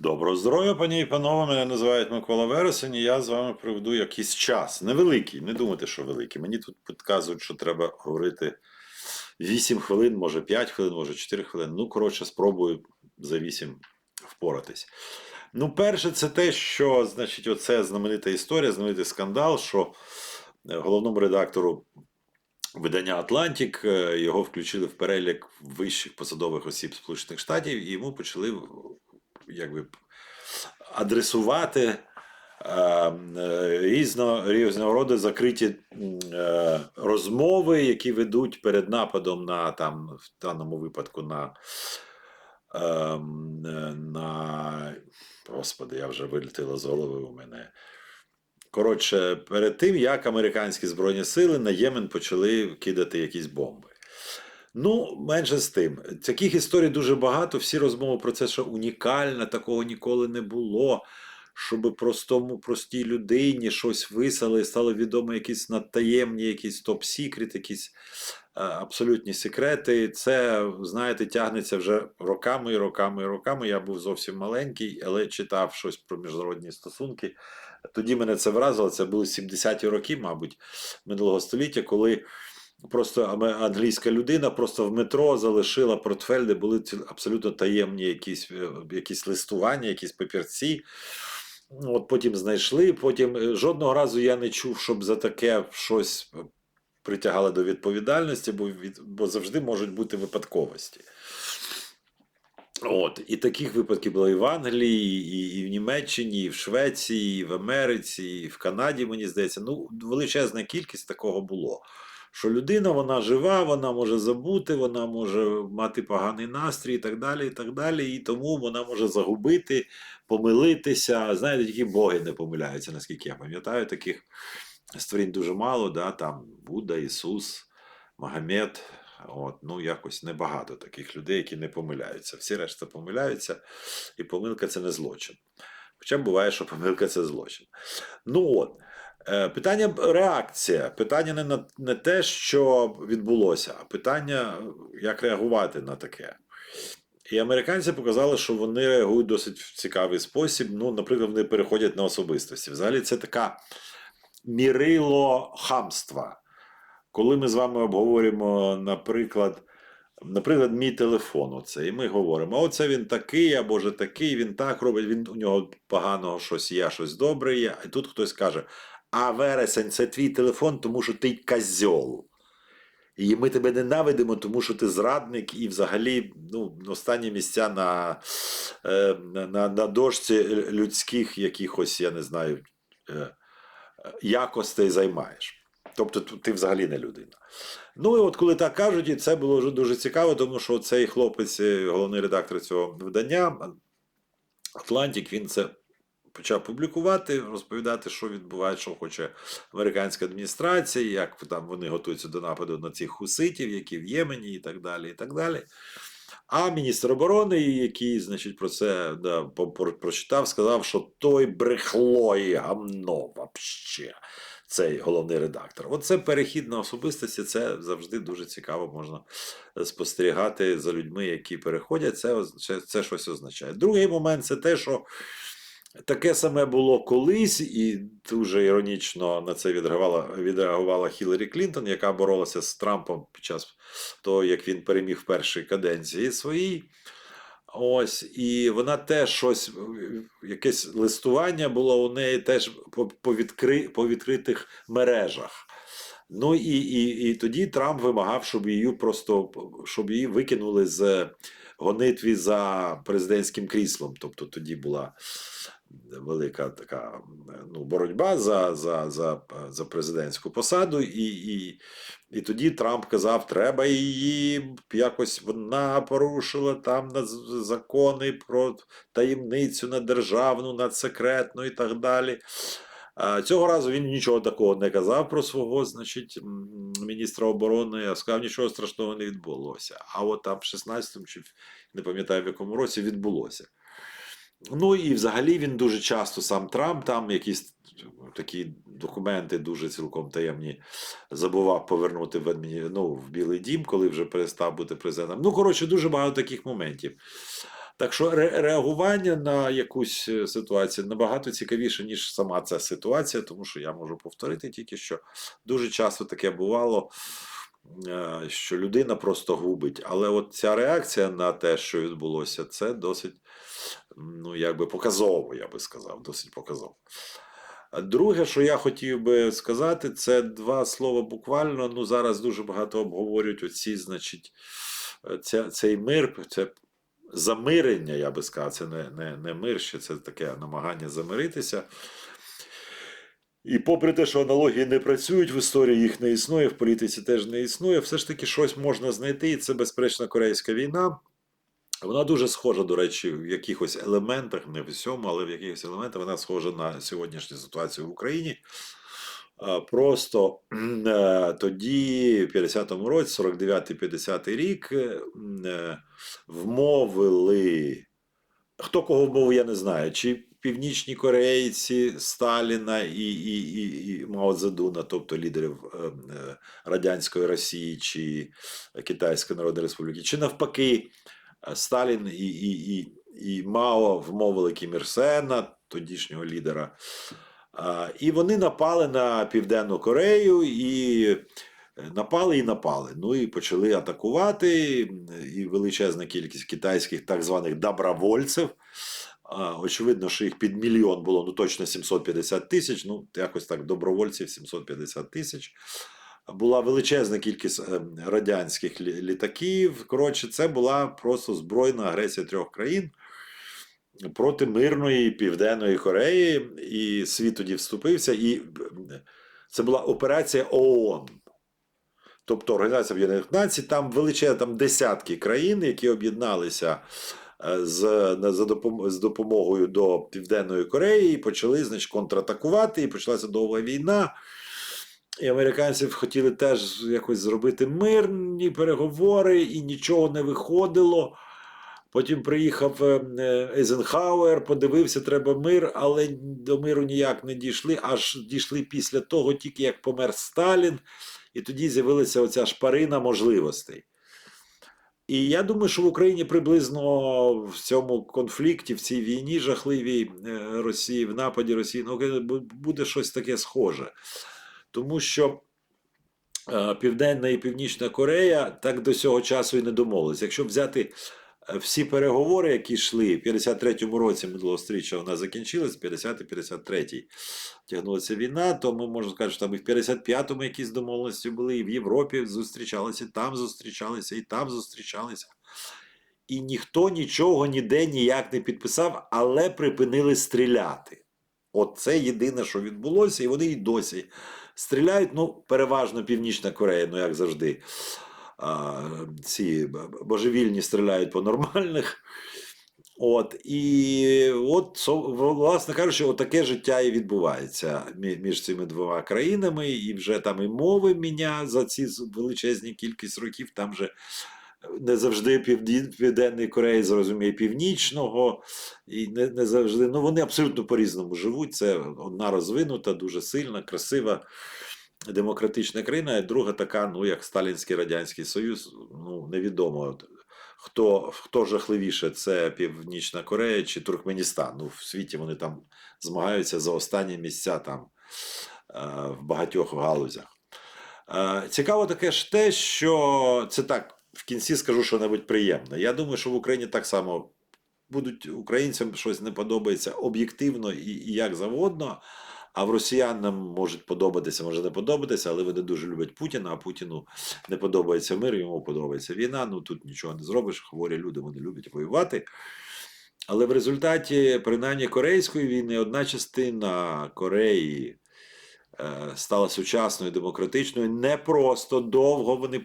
Доброго здоров'я, пані і панове. Мене називають Микола Вересень, і я з вами проведу якийсь час. Невеликий, не думайте, що великий. Мені тут підказують, що треба говорити 8 хвилин, може 5 хвилин, може 4 хвилини. Ну, коротше, спробую за 8 впоратись. Ну, перше, це те, що, значить, оце знаменита історія, знаменитий скандал, що е, головному редактору видання Атлантик е, його включили в перелік вищих посадових осіб Сполучених Штатів, і йому почали якби адресувати е, е, різно, різного роду закриті е, розмови, які ведуть перед нападом на там, в даному випадку на. ем, на Господи, я вже вилетіло з голови у мене. Коротше, перед тим, як американські збройні сили на Ємен почали кидати якісь бомби. Ну, менше з тим. Таких історій дуже багато. Всі розмови про це, що унікальне, такого ніколи не було. Щоб простому, простій людині щось висали, стало відомо якісь надтаємні, якісь топ-сікрет, якісь е, абсолютні секрети. Це, знаєте, тягнеться вже роками і роками і роками. Я був зовсім маленький, але читав щось про міжнародні стосунки. Тоді мене це вразило. Це були 70-ті роки, мабуть, минулого століття, коли просто англійська людина просто в метро залишила портфель, де були абсолютно таємні якісь, е, якісь листування, якісь папірці. От потім знайшли. Потім е, жодного разу я не чув, щоб за таке щось е, притягали до відповідальності, бо, від, бо завжди можуть бути випадковості. От, і таких випадків було і в Англії, і, і в Німеччині, і в Швеції, і в Америці, і в Канаді, мені здається. Ну, величезна кількість такого було. Що людина вона жива, вона може забути, вона може мати поганий настрій і так далі, і так далі. І тому вона може загубити, помилитися. Знаєте, тільки боги не помиляються, наскільки я пам'ятаю, таких створінь дуже мало, да, там Будда, Ісус, Магомед. От, ну, якось небагато таких людей, які не помиляються. Всі решта помиляються, і помилка це не злочин. Хоча буває, що помилка це злочин. Ну от. Е, Питання реакція. Питання не, на, не те, що відбулося, а питання, як реагувати на таке. І американці показали, що вони реагують досить в цікавий спосіб. Ну, наприклад, вони переходять на особистості. Взагалі, це така мірило хамства. Коли ми з вами обговорюємо, наприклад, наприклад, мій телефон, оце, і ми говоримо: оце він такий, або же такий, він так робить, він у нього поганого щось є, щось добре є. І тут хтось каже: а вересень, це твій телефон, тому що ти козьол. І ми тебе ненавидимо, тому що ти зрадник, і взагалі ну, останні місця на, е, на, на, дошці людських якихось, я не знаю, е, якостей займаєш. Тобто ти взагалі не людина. Ну і от коли так кажуть, і це було дуже цікаво, тому що цей хлопець, е, головний редактор цього видання, Атлантик, він це почав публікувати, розповідати, що відбувається, що хоче американська адміністрація, як там вони готуються до нападу на цих хуситів, які в Ємені, і так далі. і так далі. А міністр оборони, який, значить, про це да, прочитав, сказав, що той брехло і гамно вообще. Цей головний редактор. Оце перехід на особистості, це завжди дуже цікаво можна спостерігати за людьми, які переходять. Це, це, це щось означає. Другий момент це те, що таке саме було колись, і дуже іронічно на це відреагувала, відреагувала Хіларі Клінтон, яка боролася з Трампом під час того, як він переміг в першій каденції своїй. Ось, і вона теж щось, якесь листування було у неї теж по, по, відкри, по відкритих мережах. Ну і, і, і тоді Трамп вимагав, щоб її просто щоб її викинули з гонитві за президентським кріслом. Тобто тоді була велика така ну, боротьба за, за, за, за президентську посаду, і, і, і тоді Трамп казав, треба її якось вона порушила там закони про таємницю на державну, надсекретну і так далі. Цього разу він нічого такого не казав про свого, значить, міністра оборони, а сказав, нічого страшного не відбулося. А от там в 16-му, чи не пам'ятаю в якому році, відбулося. Ну і взагалі він дуже часто сам Трамп там якісь такі документи дуже цілком таємні забував повернути в адміні... ну, в Білий Дім, коли вже перестав бути президентом. Ну, коротше, дуже багато таких моментів. Так що ре- реагування на якусь е, ситуацію набагато цікавіше, ніж сама ця ситуація, тому що я можу повторити тільки що дуже часто таке бувало, е, що людина просто губить. Але от ця реакція на те, що відбулося, це досить ну, якби показово, я би сказав, досить показово. Друге, що я хотів би сказати, це два слова буквально. Ну, зараз дуже багато обговорюють оці, значить, е, ця, цей мир, це замирення, я би сказав, це не, не, не мир, ще це таке намагання замиритися. І попри те, що аналогії не працюють, в історії їх не існує, в політиці теж не існує, все ж таки щось можна знайти, і це безперечно Корейська війна. Вона дуже схожа, до речі, в якихось елементах, не в всьому, але в якихось елементах вона схожа на сьогоднішню ситуацію в Україні. Просто е, тоді, в 50-му році, 49-50 рік, е, е, вмовили. Хто кого вмовив, я не знаю. Чи північні корейці Сталіна і, і, і, і Мао Цзедуна, тобто лідерів Радянської Росії чи Китайської Народної Республіки, чи навпаки, Сталін і, і, і, і Мао вмовили Кім Ір Сена, тодішнього лідера. І вони напали на Південну Корею і е, напали і напали. Ну і почали атакувати. І величезна кількість китайських так званих добровольців. Очевидно, що їх під мільйон було, ну точно 750 тисяч, ну якось так, добровольців 750 тисяч. Була величезна кількість е, радянських літаків. Коротше, це була просто збройна агресія трьох країн проти мирної Південної Кореї, і світ тоді вступився. І е, це була операція ООН. Тобто Організація Об'єднаних Націй, там величезна, там десятки країн, які об'єдналися е, з, з допомогою до Південної Кореї і почали значить, контратакувати, і почалася довга війна. І американці хотіли теж якось зробити мирні переговори, і нічого не виходило. Потім приїхав е, е, Ейзенхауер, подивився, треба мир, але до миру ніяк не дійшли, аж дійшли після того, тільки як помер Сталін, і тоді з'явилася оця шпарина можливостей. І я думаю, що в Україні приблизно в цьому конфлікті, в цій війні жахливій е, Росії, в нападі Росії на Україну буде щось таке схоже. Тому що Південна і Північна Корея так до цього часу і не домовились. Якщо взяти всі переговори, які йшли в 53-му році минулого стріччя, вона закінчилась, 50-53 тягнулася війна, то ми можемо сказати, що там і в 55-му якісь домовленості були, і в Європі зустрічалися, і там зустрічалися, і там зустрічалися. І ніхто нічого ніде ніяк не підписав, але припинили стріляти. От це єдине, що відбулося, і вони і досі стріляють. Ну, переважно Північна Корея, ну як завжди. Ці божевільні стріляють по нормальних. От, і от, власне кажучи, отаке життя і відбувається між цими двома країнами, і вже там і мови міня за ці величезні кількість років. Там же не завжди Південної Кореї зрозуміє Північного, і не, не завжди. Ну, вони абсолютно по-різному живуть. Це одна розвинута, дуже сильна, красива. Демократична країна, і друга така, ну як Сталінський Радянський Союз, ну невідомо хто, хто жахливіше, це Північна Корея чи Туркменістан. Ну, в світі вони там змагаються за останні місця там е, в багатьох галузях. Е, Цікаво таке ж те, що це так, в кінці скажу що-небудь приємне. Я думаю, що в Україні так само будуть українцям щось не подобається об'єктивно і, і як завгодно. А в росіянам можуть подобатися, може не подобатися, але вони дуже люблять Путіна, а Путіну не подобається мир, йому подобається війна. Ну тут нічого не зробиш. Хворі люди вони люблять воювати. Але в результаті, принаймні, Корейської війни одна частина Кореї стала сучасною демократичною. Не просто довго вони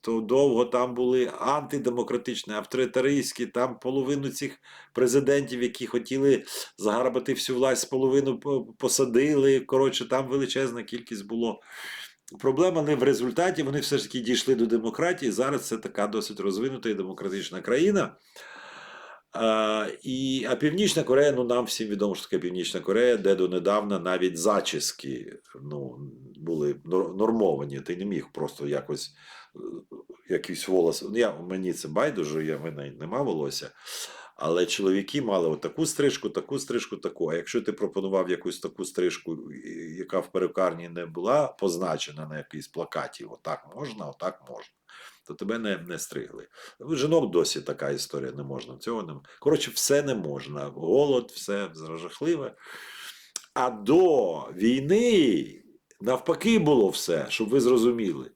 то довго там були антидемократичні, авторитаристські, там половину цих президентів, які хотіли загарбати всю власть, половину посадили. Коротше, там величезна кількість було. Проблема не в результаті, вони все ж таки дійшли до демократії. Зараз це така досить розвинута і демократична країна. І, а Північна Корея, ну нам всім відомо, що таке Північна Корея, де донедавна навіть зачіски ну, були нор- нормовані. Ти не міг просто якось е, якийсь волос. Ну, я, мені це байдуже, я в мене нема волосся. Але чоловіки мали таку стрижку, таку стрижку, таку. А якщо ти пропонував якусь таку стрижку, яка в перукарні не була позначена на якійсь плакаті, отак можна, отак можна, то тебе не, не стригли. Жінок досі така історія не можна. Цього не коротше, все не можна. Голод, все жахливе. А до війни навпаки було все, щоб ви зрозуміли.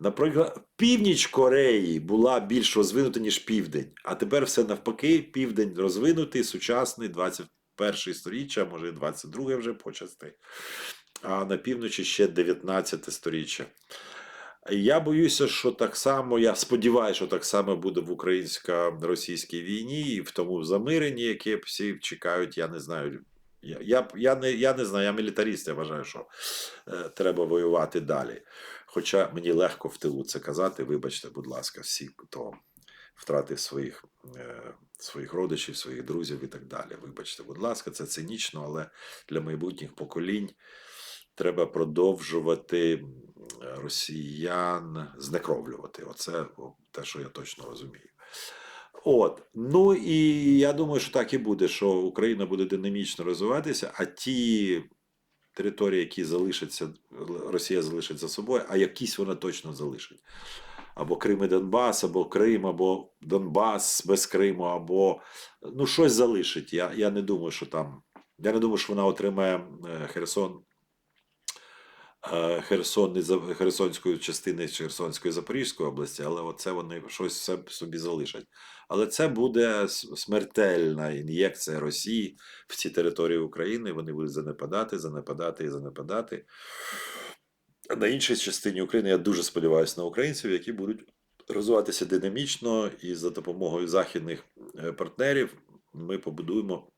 Наприклад, північ Кореї була більш розвинута, ніж південь. А тепер все навпаки, південь розвинутий, сучасний, 21 сторіччя, може і 22 вже почасти. А на півночі ще 19 сторіччя. Я боюся, що так само, я сподіваюся, що так само буде в українсько-російській війні і в тому замиренні, яке всі чекають, я не знаю. Я, я, я, не, я не знаю, я мілітаріст, я вважаю, що е, треба воювати далі. Хоча мені легко в тилу це казати, вибачте, будь ласка, всі, хто втратив своїх, е, своїх родичів, своїх друзів і так далі. Вибачте, будь ласка, це цинічно, але для майбутніх поколінь треба продовжувати росіян знекровлювати. Оце те, що я точно розумію. От, ну і я думаю, що так і буде, що Україна буде динамічно розвиватися, а ті території, які залишаться, Росія залишить за собою, а якісь вона точно залишить. Або Крим і Донбас, або Крим, або Донбас без Криму, або ну щось залишить. Я, я не думаю, що там. Я не думаю, що вона отримає е, Херсон. Е, Херсон Херсонської частини Херсонської Запорізької області, але оце вони щось собі залишать. Але це буде смертельна ін'єкція Росії в ці території України. Вони будуть занепадати, занепадати і занепадати. На іншій частині України я дуже сподіваюся на українців, які будуть розвиватися динамічно і за допомогою західних е, партнерів ми побудуємо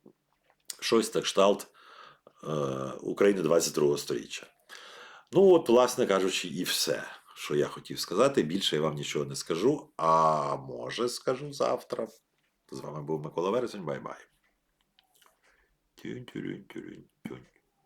щось так кшталт е, України 22 століття. Ну, от, власне кажучи, і все, що я хотів сказати. Більше я вам нічого не скажу, а може скажу завтра. З вами був Микола Вересень. Бай-бай.